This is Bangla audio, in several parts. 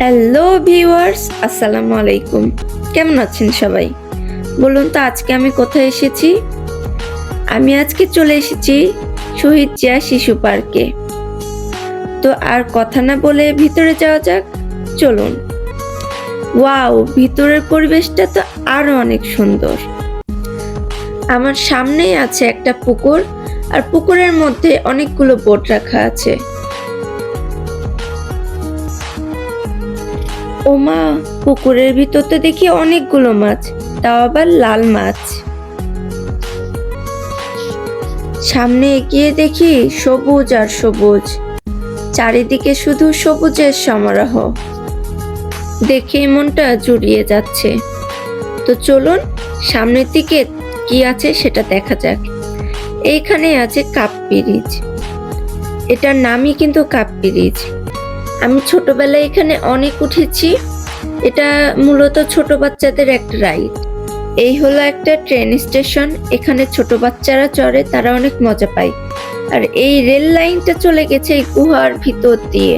হ্যালো ভিউয়ার্স আসসালামু আলাইকুম কেমন আছেন সবাই? বলুন তো, আজকে আমি কোথায় এসেছি? আমি আজকে চলে এসেছি শহীদ জিয়া শিশু পার্কে। তো আর কথা না বলে ভিতরে যাওয়া যাক, চলুন। ওয়াও, ভিতরের পরিবেশটা তো আরও অনেক সুন্দর। আমার সামনেই আছে একটা পুকুর, আর পুকুরের মধ্যে অনেকগুলো বোট রাখা আছে। ওমা, পুকুরের ভিতর তো দেখি অনেকগুলো মাছ, তাও আবার লাল মাছ। সামনে এগিয়ে দেখি সবুজ আর সবুজ। চারিদিকে শুধু সবুজের সমারোহ। দেখে মনটা জুড়িয়ে যাচ্ছে। তো চলুন, সামনের দিকে কি আছে সেটা দেখা যাক। এইখানে আছে কাপ পিরিজ এটার নামই কিন্তু কাপ পিরিজ আমি ছোটবেলায় এখানে অনেক উঠেছি। এটা মূলত ছোট বাচ্চাদের একটা রাইড। এই হলো একটা ট্রেন স্টেশন। এখানে ছোট বাচ্চারা চড়ে, তারা অনেক মজা পায়। আর এই রেল লাইনটা চলে গেছে এই গুহার ভিতর দিয়ে।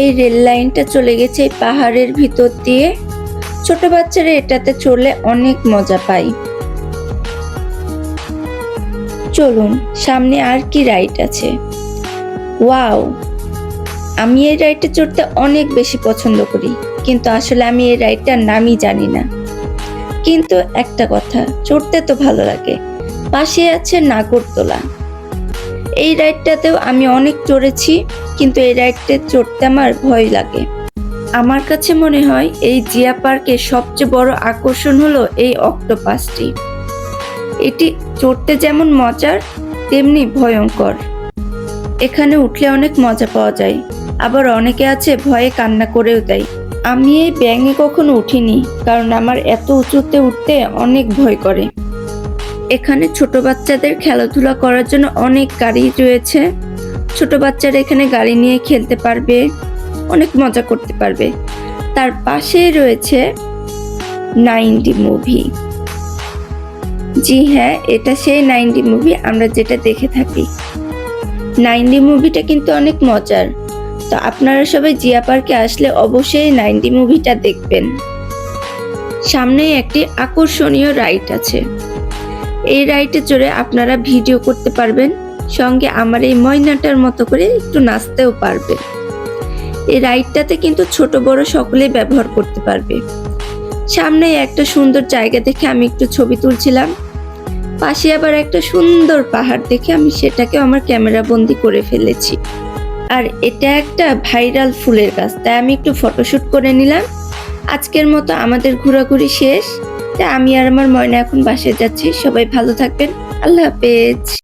এই রেল লাইনটা চলে গেছে এই পাহাড়ের ভিতর দিয়ে। ছোট বাচ্চারা এটাতে চড়লে অনেক মজা পায়। চলুন, সামনে আর কি রাইড আছে? ওয়াও! আমি এই রাইডে চড়তে অনেক বেশি পছন্দ করি, কিন্তু আসলে আমি এই রাইডটার নামই জানি না। কিন্তু একটা কথা, চড়তে তো ভালো লাগে। পাশে আছে নাগরদোলা। এই রাইডটাতেও আমি অনেক চড়েছি, কিন্তু এই রাইডটা চড়তে আমার ভয় লাগে। আমার কাছে মনে হয় এই জিয়া পার্কের সবচেয়ে বড় আকর্ষণ হলো এই অক্টোপাসটি। এটি চড়তে যেমন মজার, তেমনি ভয়ঙ্কর। এখানে উঠলে অনেক মজা পাওয়া যায়। আবার অনেকে আছে ভয়ে কান্না করেও দেয়। আমি এই ব্যাঙে কখনো উঠিনি, কারণ আমার এত উঁচুতে উঠতে অনেক ভয় করে। এখানে ছোট বাচ্চাদের খেলাধুলা করার জন্য অনেক গাড়ি রয়েছে। ছোট বাচ্চারা এখানে গাড়ি নিয়ে খেলতে পারবে, অনেক মজা করতে পারবে। তার পাশেই রয়েছে নাইনটি মুভি। জি হ্যাঁ এটা সেই নাইনটি মুভি, আমরা যেটা দেখে থাকি। নাইনটি মুভিটা কিন্তু অনেক মজার। তো আপনারা সবাই জিয়া পার্কে আসলে অবশ্যই নাইনটি মুভিটা দেখবেন। সামনে একটি আকর্ষণীয় রাইড আছে। এই রাইডে চড়ে আপনারা ভিডিও করতে পারবেন, সঙ্গে আমার এই ময়নাটার মতো করে একটু নাচতেও পারবেন। এই রাইডটাতে কিন্তু ছোট বড় সকলেই ব্যবহার করতে পারবে। সামনে একটা সুন্দর জায়গা দেখে আমি একটু ছবি তুলছিলাম। পাশে আবার একটা সুন্দর পাহাড় দেখে আমি সেটাকে আমার ক্যামেরা বন্দি করে ফেলেছি। আর এটা একটা ভাইরাল ফুলের গাছ, তাই আমি একটু ফটোশ্যুট করে নিলাম। আজকের মতো আমাদের ঘোরাঘুরি শেষ। তাই আমি আর আমার ময়না এখন বাসে যাচ্ছি। সবাই ভালো থাকবেন। আল্লাহ হাফেজ।